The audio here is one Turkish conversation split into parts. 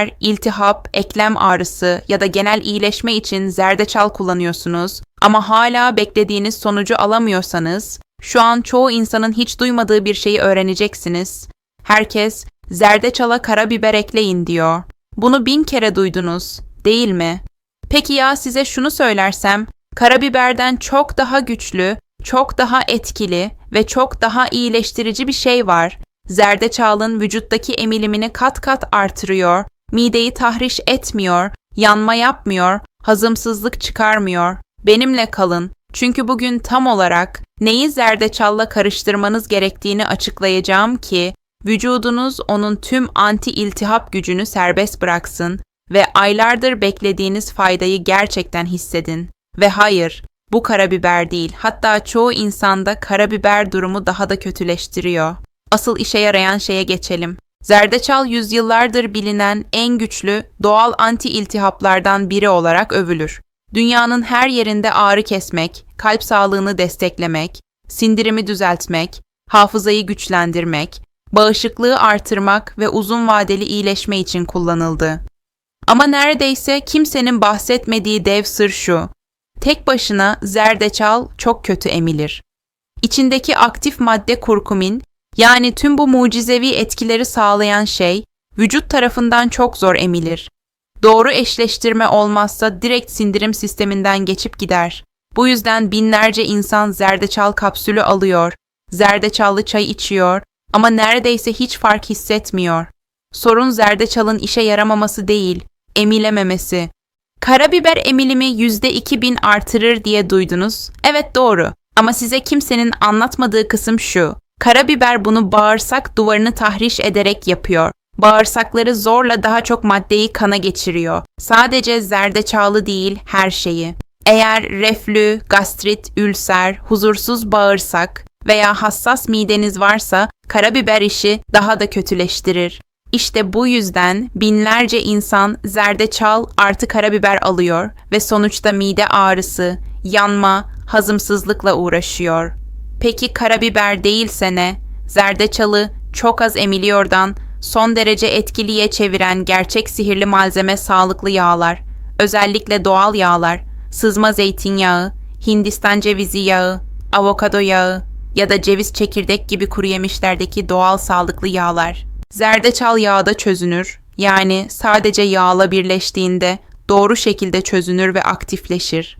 karabiber, iltihap, eklem ağrısı ya da genel iyileşme için zerdeçal kullanıyorsunuz ama hala beklediğiniz sonucu alamıyorsanız, şu an çoğu insanın hiç duymadığı bir şeyi öğreneceksiniz. Herkes zerdeçala karabiber ekleyin diyor. Bunu bin kere duydunuz, değil mi? Peki ya size şunu söylersem, karabiberden çok daha güçlü, çok daha etkili ve çok daha iyileştirici bir şey var. Zerdeçalın vücuttaki emilimini kat kat artırıyor, mideyi tahriş etmiyor, yanma yapmıyor, hazımsızlık çıkarmıyor. Benimle kalın. Çünkü bugün tam olarak neyi zerdeçalla karıştırmanız gerektiğini açıklayacağım ki vücudunuz onun tüm anti iltihap gücünü serbest bıraksın ve aylardır beklediğiniz faydayı gerçekten hissedin. Ve hayır, bu karabiber değil. Hatta çoğu insanda karabiber durumu daha da kötüleştiriyor. Asıl işe yarayan şeye geçelim. Zerdeçal yüzyıllardır bilinen en güçlü doğal anti iltihaplardan biri olarak övülür. Dünyanın her yerinde ağrı kesmek, kalp sağlığını desteklemek, sindirimi düzeltmek, hafızayı güçlendirmek, bağışıklığı artırmak ve uzun vadeli iyileşme için kullanıldı. Ama neredeyse kimsenin bahsetmediği dev sır şu. Tek başına zerdeçal çok kötü emilir. İçindeki aktif madde kurkumin, yani tüm bu mucizevi etkileri sağlayan şey, vücut tarafından çok zor emilir. Doğru eşleştirme olmazsa direkt sindirim sisteminden geçip gider. Bu yüzden binlerce insan zerdeçal kapsülü alıyor, zerdeçallı çay içiyor ama neredeyse hiç fark hissetmiyor. Sorun zerdeçalın işe yaramaması değil, emilememesi. Karabiber emilimi %2000 artırır diye duydunuz. Evet doğru. Ama size kimsenin anlatmadığı kısım şu. Karabiber bunu bağırsak duvarını tahriş ederek yapıyor. Bağırsakları zorla daha çok maddeyi kana geçiriyor. Sadece zerdeçalı değil, her şeyi. Eğer reflü, gastrit, ülser, huzursuz bağırsak veya hassas mideniz varsa karabiber işi daha da kötüleştirir. İşte bu yüzden binlerce insan zerdeçal artı karabiber alıyor ve sonuçta mide ağrısı, yanma, hazımsızlıkla uğraşıyor. Peki karabiber değilse ne? Zerdeçalı çok az emiliyordan son derece etkiliye çeviren gerçek sihirli malzeme sağlıklı yağlar, özellikle doğal yağlar, sızma zeytinyağı, Hindistan cevizi yağı, avokado yağı ya da ceviz çekirdek gibi kuru yemişlerdeki doğal sağlıklı yağlar. Zerdeçal yağı da çözünür. Yani sadece yağla birleştiğinde doğru şekilde çözünür ve aktifleşir.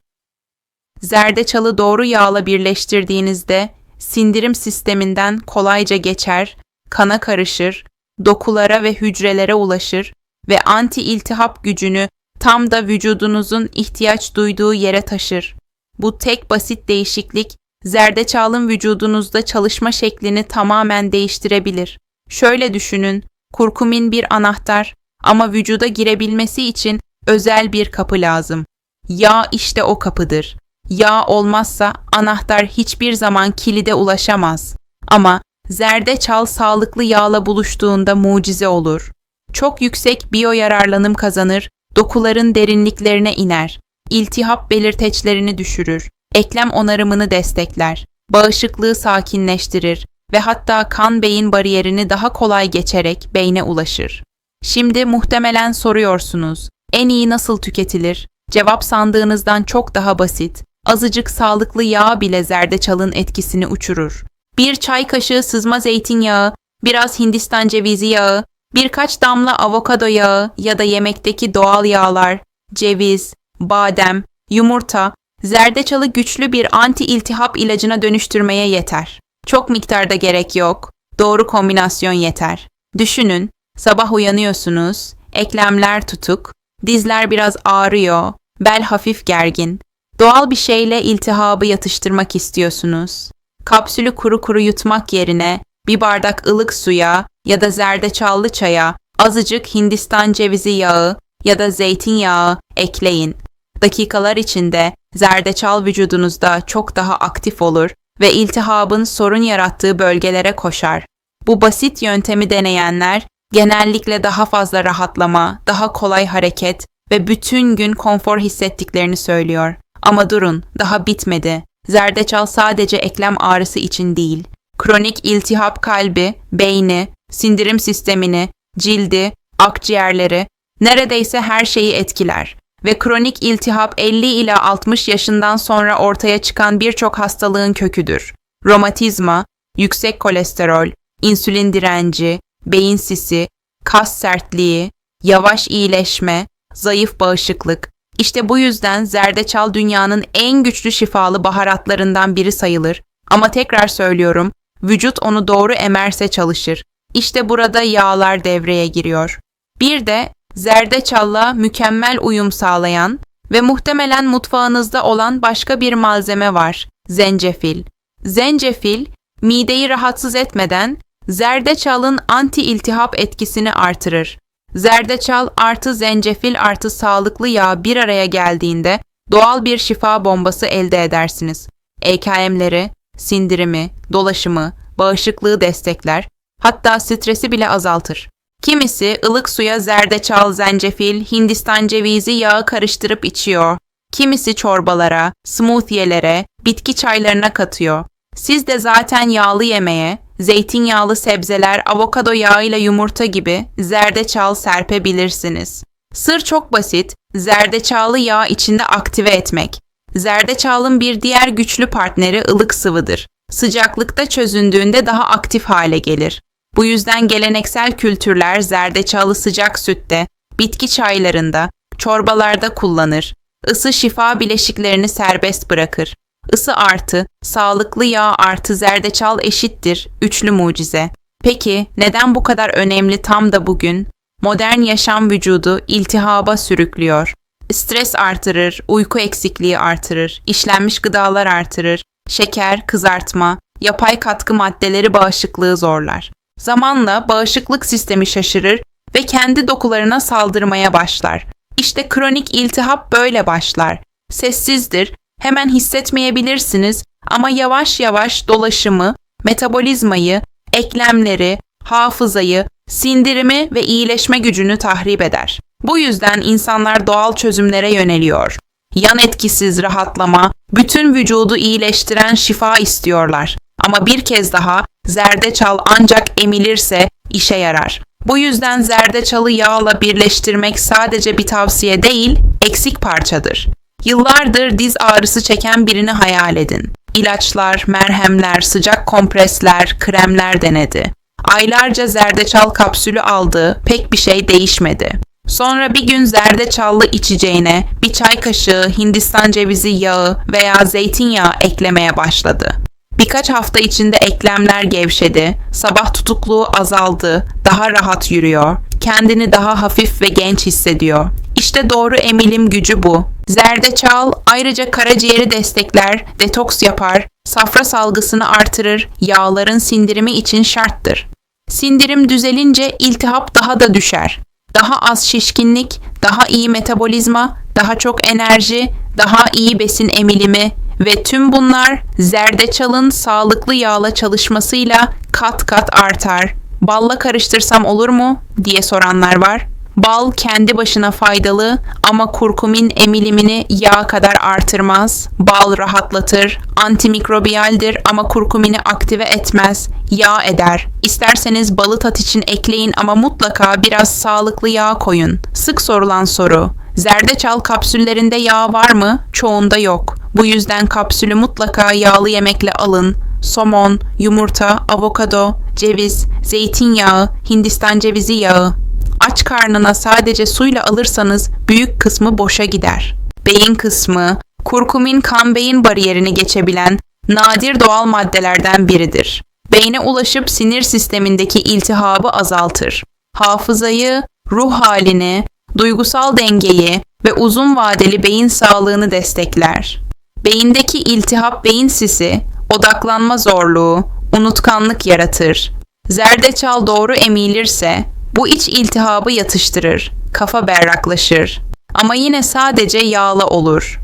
Zerdeçalı doğru yağla birleştirdiğinizde sindirim sisteminden kolayca geçer, kana karışır, dokulara ve hücrelere ulaşır ve anti iltihap gücünü tam da vücudunuzun ihtiyaç duyduğu yere taşır. Bu tek basit değişiklik zerdeçalın vücudunuzda çalışma şeklini tamamen değiştirebilir. Şöyle düşünün, kurkumin bir anahtar ama vücuda girebilmesi için özel bir kapı lazım. Yağ işte o kapıdır. Yağ olmazsa anahtar hiçbir zaman kilide ulaşamaz. Ama zerdeçal sağlıklı yağla buluştuğunda mucize olur. Çok yüksek biyo yararlanım kazanır, dokuların derinliklerine iner, iltihap belirteçlerini düşürür, eklem onarımını destekler, bağışıklığı sakinleştirir ve hatta kan beyin bariyerini daha kolay geçerek beyne ulaşır. Şimdi muhtemelen soruyorsunuz, en iyi nasıl tüketilir? Cevap sandığınızdan çok daha basit. Azıcık sağlıklı yağ bile zerdeçalın etkisini uçurur. Bir çay kaşığı sızma zeytinyağı, biraz Hindistan cevizi yağı, birkaç damla avokado yağı ya da yemekteki doğal yağlar, ceviz, badem, yumurta, zerdeçalı güçlü bir anti iltihap ilacına dönüştürmeye yeter. Çok miktarda gerek yok. Doğru kombinasyon yeter. Düşünün, sabah uyanıyorsunuz, eklemler tutuk, dizler biraz ağrıyor, bel hafif gergin. Doğal bir şeyle iltihabı yatıştırmak istiyorsunuz. Kapsülü kuru kuru yutmak yerine bir bardak ılık suya ya da zerdeçallı çaya azıcık Hindistan cevizi yağı ya da zeytinyağı ekleyin. Dakikalar içinde zerdeçal vücudunuzda çok daha aktif olur ve iltihabın sorun yarattığı bölgelere koşar. Bu basit yöntemi deneyenler genellikle daha fazla rahatlama, daha kolay hareket ve bütün gün konfor hissettiklerini söylüyor. Ama durun, daha bitmedi. Zerdeçal sadece eklem ağrısı için değil, kronik iltihap kalbi, beyni, sindirim sistemini, cildi, akciğerleri, neredeyse her şeyi etkiler ve kronik iltihap 50 ila 60 yaşından sonra ortaya çıkan birçok hastalığın köküdür. Romatizma, yüksek kolesterol, insülin direnci, beyin sisi, kas sertliği, yavaş iyileşme, zayıf bağışıklık. İşte bu yüzden zerdeçal dünyanın en güçlü şifalı baharatlarından biri sayılır. Ama tekrar söylüyorum, vücut onu doğru emerse çalışır. İşte burada yağlar devreye giriyor. Bir de zerdeçalla mükemmel uyum sağlayan ve muhtemelen mutfağınızda olan başka bir malzeme var. Zencefil. Zencefil, mideyi rahatsız etmeden zerdeçalın anti-iltihap etkisini artırır. Zerdeçal artı zencefil artı sağlıklı yağ bir araya geldiğinde doğal bir şifa bombası elde edersiniz. EKM'leri, sindirimi, dolaşımı, bağışıklığı destekler, hatta stresi bile azaltır. Kimisi ılık suya zerdeçal, zencefil, Hindistan cevizi yağı karıştırıp içiyor. Kimisi çorbalara, smoothie'lere, bitki çaylarına katıyor. Siz de zaten yağlı yemeğe, zeytinyağlı sebzeler, avokado yağıyla yumurta gibi zerdeçal serpebilirsiniz. Sır çok basit, zerdeçalı yağ içinde aktive etmek. Zerdeçalın bir diğer güçlü partneri ılık sıvıdır. Sıcaklıkta çözündüğünde daha aktif hale gelir. Bu yüzden geleneksel kültürler zerdeçalı sıcak sütte, bitki çaylarında, çorbalarda kullanır. Isı şifa bileşiklerini serbest bırakır. Isı artı, sağlıklı yağ artı zerdeçal eşittir, üçlü mucize. Peki neden bu kadar önemli tam da bugün? Modern yaşam vücudu iltihaba sürüklüyor. Stres artırır, uyku eksikliği artırır, işlenmiş gıdalar artırır, şeker, kızartma, yapay katkı maddeleri bağışıklığı zorlar. Zamanla bağışıklık sistemi şaşırır ve kendi dokularına saldırmaya başlar. İşte kronik iltihap böyle başlar. Sessizdir, hemen hissetmeyebilirsiniz ama yavaş yavaş dolaşımı, metabolizmayı, eklemleri, hafızayı, sindirimi ve iyileşme gücünü tahrip eder. Bu yüzden insanlar doğal çözümlere yöneliyor. Yan etkisiz rahatlama, bütün vücudu iyileştiren şifa istiyorlar. Ama bir kez daha zerdeçal ancak emilirse işe yarar. Bu yüzden zerdeçalı yağla birleştirmek sadece bir tavsiye değil, eksik parçadır. Yıllardır diz ağrısı çeken birini hayal edin. İlaçlar, merhemler, sıcak kompresler, kremler denedi. Aylarca zerdeçal kapsülü aldı, pek bir şey değişmedi. Sonra bir gün zerdeçallı içeceğine bir çay kaşığı Hindistan cevizi yağı veya zeytinyağı eklemeye başladı. Birkaç hafta içinde eklemler gevşedi, sabah tutukluğu azaldı, daha rahat yürüyor, kendini daha hafif ve genç hissediyor. İşte doğru emilim gücü bu. Zerdeçal ayrıca karaciğeri destekler, detoks yapar, safra salgısını artırır, yağların sindirimi için şarttır. Sindirim düzelince iltihap daha da düşer. Daha az şişkinlik, daha iyi metabolizma, daha çok enerji, daha iyi besin emilimi ve tüm bunlar zerdeçalın sağlıklı yağla çalışmasıyla kat kat artar. Balla karıştırsam olur mu diye soranlar var. Bal kendi başına faydalı ama kurkumin emilimini yağ kadar artırmaz. Bal rahatlatır, antimikrobiyaldir ama kurkumini aktive etmez, yağ eder. İsterseniz balı tat için ekleyin ama mutlaka biraz sağlıklı yağ koyun. Sık sorulan soru. Zerdeçal kapsüllerinde yağ var mı? Çoğunda yok. Bu yüzden kapsülü mutlaka yağlı yemekle alın. Somon, yumurta, avokado, ceviz, zeytinyağı, Hindistan cevizi yağı. Aç karnına sadece suyla alırsanız büyük kısmı boşa gider. Beyin kısmı, kurkumin kan beyin bariyerini geçebilen nadir doğal maddelerden biridir. Beyne ulaşıp sinir sistemindeki iltihabı azaltır. Hafızayı, ruh halini, duygusal dengeyi ve uzun vadeli beyin sağlığını destekler. Beyindeki iltihap beyin sisi, odaklanma zorluğu, unutkanlık yaratır. Zerdeçal doğru emilirse bu iç iltihabı yatıştırır, kafa berraklaşır. Ama yine sadece yağlı olur.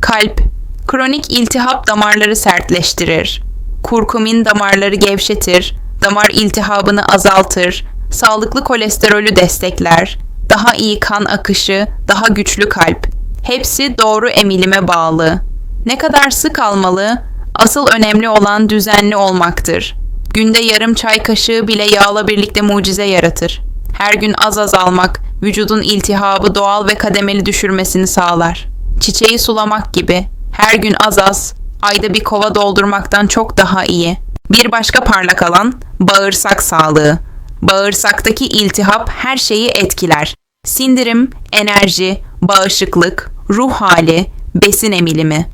Kalp, kronik iltihap damarları sertleştirir. Kurkumin damarları gevşetir, damar iltihabını azaltır, sağlıklı kolesterolü destekler, daha iyi kan akışı, daha güçlü kalp. Hepsi doğru emilime bağlı. Ne kadar sık almalı? Asıl önemli olan düzenli olmaktır. Günde yarım çay kaşığı bile yağla birlikte mucize yaratır. Her gün az az almak, vücudun iltihabı doğal ve kademeli düşürmesini sağlar. Çiçeği sulamak gibi. Her gün az az, ayda bir kova doldurmaktan çok daha iyi. Bir başka parlak alan, bağırsak sağlığı. Bağırsaktaki iltihap her şeyi etkiler. Sindirim, enerji, bağışıklık, ruh hali, besin emilimi.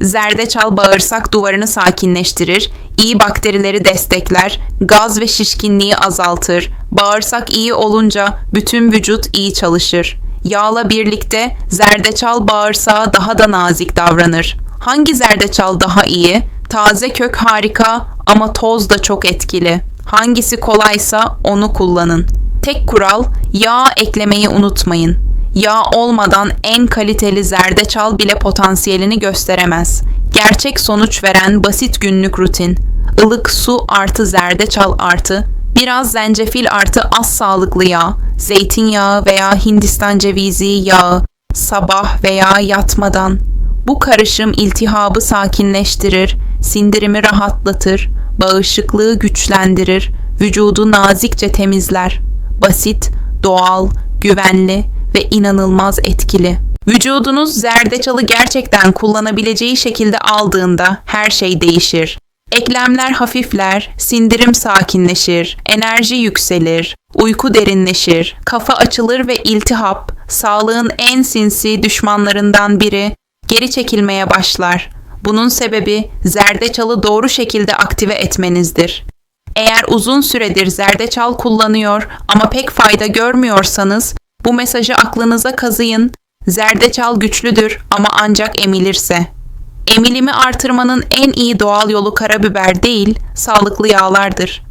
Zerdeçal bağırsak duvarını sakinleştirir, iyi bakterileri destekler, gaz ve şişkinliği azaltır. Bağırsak iyi olunca bütün vücut iyi çalışır. Yağla birlikte zerdeçal bağırsağa daha da nazik davranır. Hangi zerdeçal daha iyi? Taze kök harika ama toz da çok etkili. Hangisi kolaysa onu kullanın. Tek kural yağ eklemeyi unutmayın. Yağ olmadan en kaliteli zerdeçal bile potansiyelini gösteremez. Gerçek sonuç veren basit günlük rutin. Ilık su artı zerdeçal artı biraz zencefil artı az sağlıklı yağ, zeytinyağı veya Hindistan cevizi yağı, sabah veya yatmadan. Bu karışım iltihabı sakinleştirir, sindirimi rahatlatır, bağışıklığı güçlendirir, vücudu nazikçe temizler. Basit, doğal, güvenli ve inanılmaz etkili. Vücudunuz zerdeçalı gerçekten kullanabileceği şekilde aldığında her şey değişir. Eklemler hafifler, sindirim sakinleşir, enerji yükselir, uyku derinleşir, kafa açılır ve iltihap, sağlığın en sinsi düşmanlarından biri, geri çekilmeye başlar. Bunun sebebi zerdeçalı doğru şekilde aktive etmenizdir. Eğer uzun süredir zerdeçal kullanıyor ama pek fayda görmüyorsanız bu mesajı aklınıza kazıyın. Zerdeçal güçlüdür ama ancak emilirse. Emilimi artırmanın en iyi doğal yolu karabiber değil, sağlıklı yağlardır.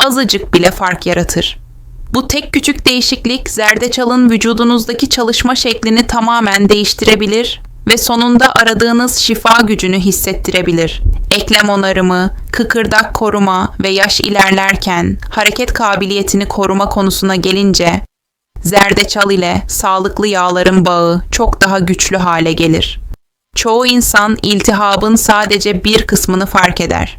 Azıcık bile fark yaratır. Bu tek küçük değişiklik zerdeçalın vücudunuzdaki çalışma şeklini tamamen değiştirebilir ve sonunda aradığınız şifa gücünü hissettirebilir. Eklem onarımı, kıkırdak koruma ve yaş ilerlerken hareket kabiliyetini koruma konusuna gelince zerdeçal ile sağlıklı yağların bağı çok daha güçlü hale gelir. Çoğu insan iltihabın sadece bir kısmını fark eder.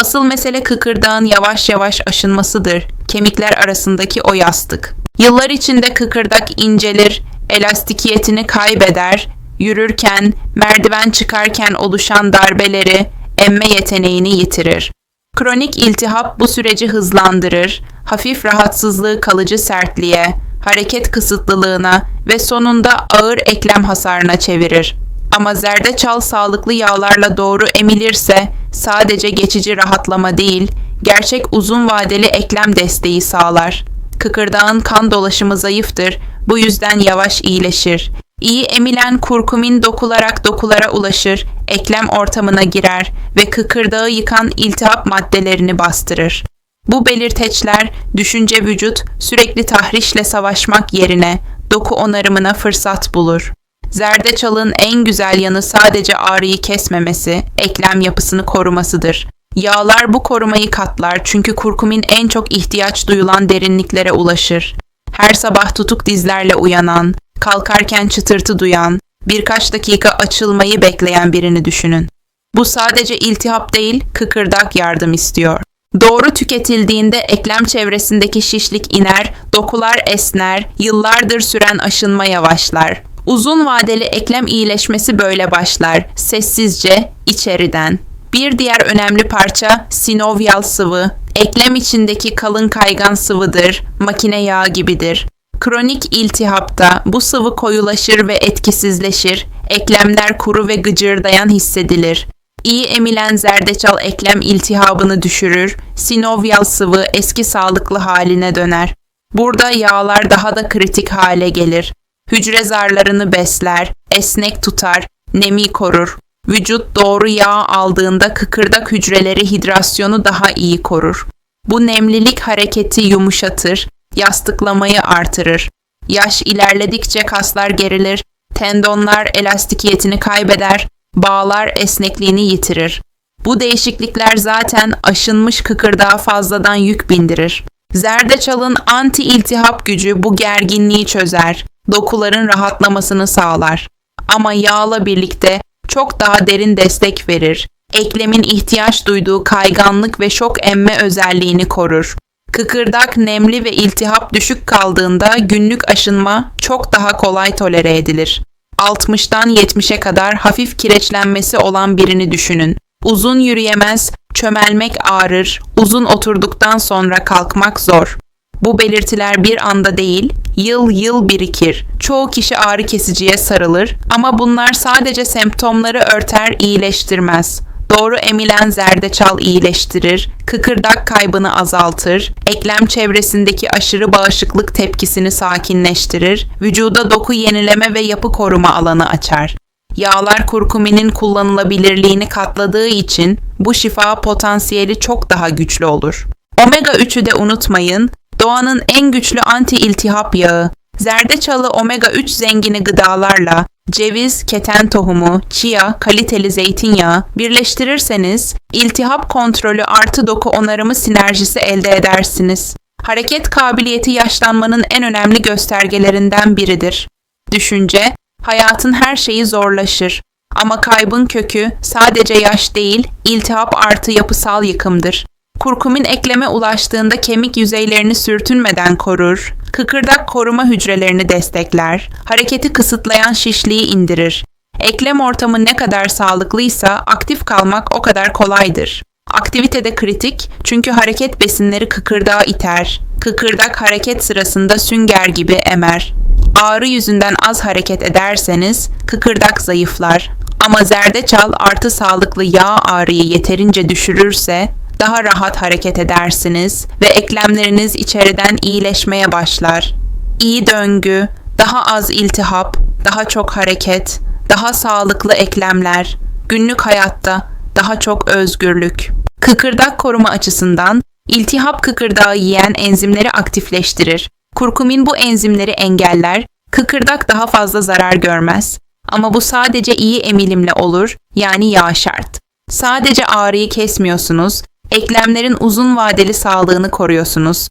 Asıl mesele kıkırdağın yavaş yavaş aşınmasıdır. Kemikler arasındaki o yastık. Yıllar içinde kıkırdak incelir, elastikiyetini kaybeder, yürürken, merdiven çıkarken oluşan darbeleri, emme yeteneğini yitirir. Kronik iltihap bu süreci hızlandırır, hafif rahatsızlığı kalıcı sertliğe, hareket kısıtlılığına ve sonunda ağır eklem hasarına çevirir. Ama zerdeçal sağlıklı yağlarla doğru emilirse sadece geçici rahatlama değil, gerçek uzun vadeli eklem desteği sağlar. Kıkırdağın kan dolaşımı zayıftır, bu yüzden yavaş iyileşir. İyi emilen kurkumin dokularak dokulara ulaşır, eklem ortamına girer ve kıkırdağı yıkan iltihap maddelerini bastırır. Bu belirteçler düşünce vücut sürekli tahrişle savaşmak yerine doku onarımına fırsat bulur. Zerdeçalın en güzel yanı sadece ağrıyı kesmemesi, eklem yapısını korumasıdır. Yağlar bu korumayı katlar çünkü kurkumin en çok ihtiyaç duyulan derinliklere ulaşır. Her sabah tutuk dizlerle uyanan, kalkarken çıtırtı duyan, birkaç dakika açılmayı bekleyen birini düşünün. Bu sadece iltihap değil, kıkırdak yardım istiyor. Doğru tüketildiğinde eklem çevresindeki şişlik iner, dokular esner, yıllardır süren aşınma yavaşlar. Uzun vadeli eklem iyileşmesi böyle başlar, sessizce, içeriden. Bir diğer önemli parça sinovyal sıvı. Eklem içindeki kalın kaygan sıvıdır, makine yağı gibidir. Kronik iltihapta bu sıvı koyulaşır ve etkisizleşir, eklemler kuru ve gıcırdayan hissedilir. İyi emilen zerdeçal eklem iltihabını düşürür, sinovyal sıvı eski sağlıklı haline döner. Burada yağlar daha da kritik hale gelir. Hücre zarlarını besler, esnek tutar, nemi korur. Vücut doğru yağ aldığında kıkırdak hücreleri hidrasyonu daha iyi korur. Bu nemlilik hareketi yumuşatır, yastıklamayı artırır. Yaş ilerledikçe kaslar gerilir, tendonlar elastikiyetini kaybeder, bağlar esnekliğini yitirir. Bu değişiklikler zaten aşınmış kıkırdağa fazladan yük bindirir. Zerdeçalın anti iltihap gücü bu gerginliği çözer, dokuların rahatlamasını sağlar. Ama yağla birlikte çok daha derin destek verir. Eklemin ihtiyaç duyduğu kayganlık ve şok emme özelliğini korur. Kıkırdak nemli ve iltihap düşük kaldığında günlük aşınma çok daha kolay tolere edilir. 60'tan 70'e kadar hafif kireçlenmesi olan birini düşünün. Uzun yürüyemez, çömelmek ağrır, uzun oturduktan sonra kalkmak zor. Bu belirtiler bir anda değil, yıl yıl birikir. Çoğu kişi ağrı kesiciye sarılır ama bunlar sadece semptomları örter, iyileştirmez. Doğru emilen zerdeçal iyileştirir, kıkırdak kaybını azaltır, eklem çevresindeki aşırı bağışıklık tepkisini sakinleştirir, vücuda doku yenileme ve yapı koruma alanı açar. Yağlar kurkuminin kullanılabilirliğini katladığı için bu şifa potansiyeli çok daha güçlü olur. Omega 3'ü de unutmayın. Doğanın en güçlü anti-iltihap yağı. Zerdeçalı omega 3 zengini gıdalarla ceviz, keten tohumu, chia, kaliteli zeytinyağı birleştirirseniz iltihap kontrolü artı doku onarımı sinerjisi elde edersiniz. Hareket kabiliyeti yaşlanmanın en önemli göstergelerinden biridir. Düşünce, hayatın her şeyi zorlaşır. Ama kaybın kökü sadece yaş değil, iltihap artı yapısal yıkımdır. Kurkumin ekleme ulaştığında kemik yüzeylerini sürtünmeden korur, kıkırdak koruma hücrelerini destekler, hareketi kısıtlayan şişliği indirir. Eklem ortamı ne kadar sağlıklıysa aktif kalmak o kadar kolaydır. Aktivite de kritik çünkü hareket besinleri kıkırdağı iter. Kıkırdak hareket sırasında sünger gibi emer. Ağrı yüzünden az hareket ederseniz kıkırdak zayıflar. Ama zerdeçal artı sağlıklı yağ ağrıyı yeterince düşürürse daha rahat hareket edersiniz ve eklemleriniz içeriden iyileşmeye başlar. İyi döngü, daha az iltihap, daha çok hareket, daha sağlıklı eklemler, günlük hayatta daha çok özgürlük. Kıkırdak koruma açısından iltihap kıkırdağı yiyen enzimleri aktifleştirir. Kurkumin bu enzimleri engeller, kıkırdak daha fazla zarar görmez. Ama bu sadece iyi emilimle olur, yani yağ şart. Sadece ağrıyı kesmiyorsunuz, eklemlerin uzun vadeli sağlığını koruyorsunuz.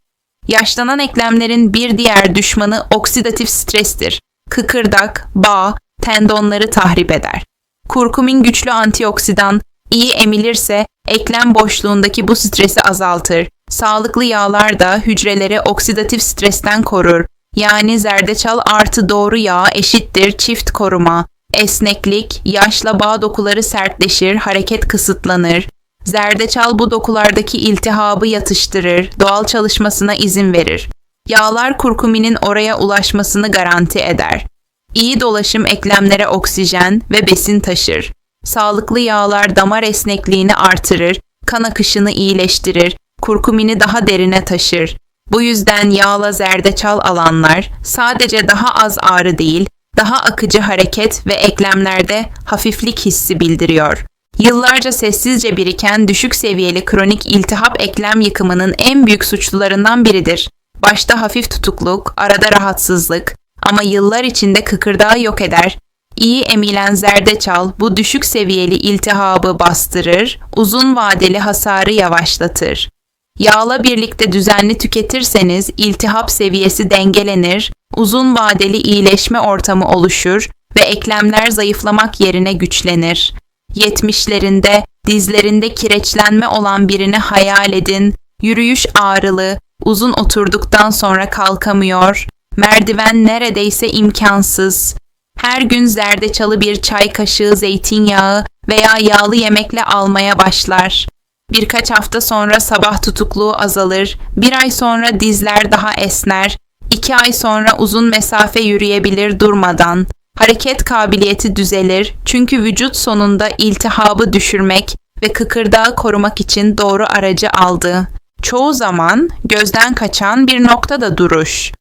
Yaşlanan eklemlerin bir diğer düşmanı oksidatif strestir. Kıkırdak, bağ, tendonları tahrip eder. Kurkumin güçlü antioksidan, iyi emilirse eklem boşluğundaki bu stresi azaltır. Sağlıklı yağlar da hücreleri oksidatif stresten korur. Yani zerdeçal artı doğru yağ eşittir çift koruma. Esneklik, yaşla bağ dokuları sertleşir, hareket kısıtlanır. Zerdeçal bu dokulardaki iltihabı yatıştırır, doğal çalışmasına izin verir. Yağlar kurkuminin oraya ulaşmasını garanti eder. İyi dolaşım eklemlere oksijen ve besin taşır. Sağlıklı yağlar damar esnekliğini artırır, kan akışını iyileştirir, kurkumini daha derine taşır. Bu yüzden yağla zerdeçal alanlar sadece daha az ağrı değil, daha akıcı hareket ve eklemlerde hafiflik hissi bildiriyor. Yıllarca sessizce biriken düşük seviyeli kronik iltihap eklem yıkımının en büyük suçlularından biridir. Başta hafif tutukluk, arada rahatsızlık ama yıllar içinde kıkırdağı yok eder. İyi emilen zerdeçal bu düşük seviyeli iltihabı bastırır, uzun vadeli hasarı yavaşlatır. Yağla birlikte düzenli tüketirseniz iltihap seviyesi dengelenir, uzun vadeli iyileşme ortamı oluşur ve eklemler zayıflamak yerine güçlenir. 70'lerinde dizlerinde kireçlenme olan birini hayal edin. Yürüyüş ağrılı, uzun oturduktan sonra kalkamıyor. Merdiven neredeyse imkansız. Her gün zerdeçalı bir çay kaşığı zeytinyağı veya yağlı yemekle almaya başlar. Birkaç hafta sonra sabah tutukluğu azalır, bir ay sonra dizler daha esner, iki ay sonra uzun mesafe yürüyebilir durmadan. Hareket kabiliyeti düzelir çünkü vücut sonunda iltihabı düşürmek ve kıkırdağı korumak için doğru aracı aldı. Çoğu zaman gözden kaçan bir noktada duruş.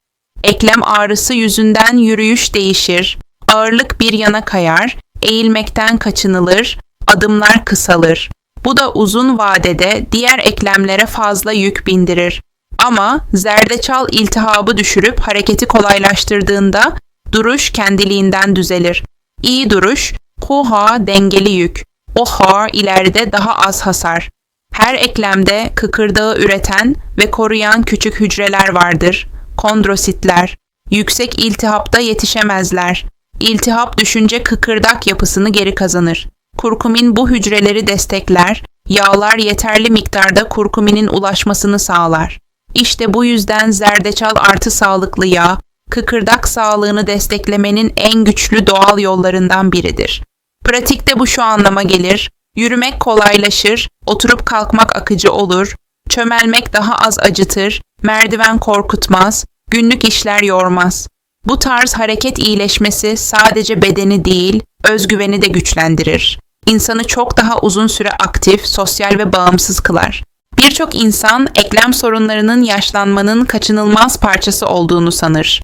Eklem ağrısı yüzünden yürüyüş değişir, ağırlık bir yana kayar, eğilmekten kaçınılır, adımlar kısalır. Bu da uzun vadede diğer eklemlere fazla yük bindirir. Ama zerdeçal iltihabı düşürüp hareketi kolaylaştırdığında duruş kendiliğinden düzelir. İyi duruş, koha dengeli yük. Oha ileride daha az hasar. Her eklemde kıkırdağı üreten ve koruyan küçük hücreler vardır. Kondrositler. Yüksek iltihapta yetişemezler. İltihap düşünce kıkırdak yapısını geri kazanır. Kurkumin bu hücreleri destekler, yağlar yeterli miktarda kurkuminin ulaşmasını sağlar. İşte bu yüzden zerdeçal artı sağlıklı yağ, kıkırdak sağlığını desteklemenin en güçlü doğal yollarından biridir. Pratikte bu şu anlama gelir. Yürümek kolaylaşır, oturup kalkmak akıcı olur, çömelmek daha az acıtır, merdiven korkutmaz, günlük işler yormaz. Bu tarz hareket iyileşmesi sadece bedeni değil, özgüveni de güçlendirir. İnsanı çok daha uzun süre aktif, sosyal ve bağımsız kılar. Birçok insan eklem sorunlarının yaşlanmanın kaçınılmaz parçası olduğunu sanır.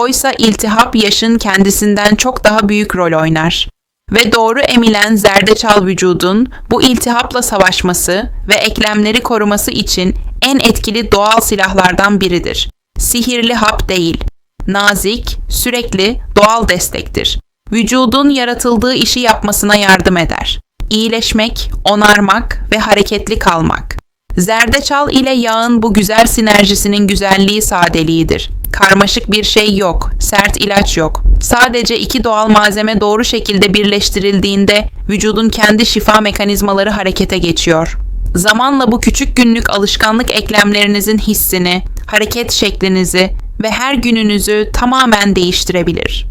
Oysa iltihap yaşın kendisinden çok daha büyük rol oynar. Ve doğru emilen zerdeçal vücudun bu iltihapla savaşması ve eklemleri koruması için en etkili doğal silahlardan biridir. Sihirli hap değil, nazik, sürekli doğal destektir. Vücudun yaratıldığı işi yapmasına yardım eder. İyileşmek, onarmak ve hareketli kalmak. Zerdeçal ile yağın bu güzel sinerjisinin güzelliği sadeliğidir. Karmaşık bir şey yok, sert ilaç yok. Sadece iki doğal malzeme doğru şekilde birleştirildiğinde vücudun kendi şifa mekanizmaları harekete geçiyor. Zamanla bu küçük günlük alışkanlık eklemlerinizin hissini, hareket şeklinizi ve her gününüzü tamamen değiştirebilir.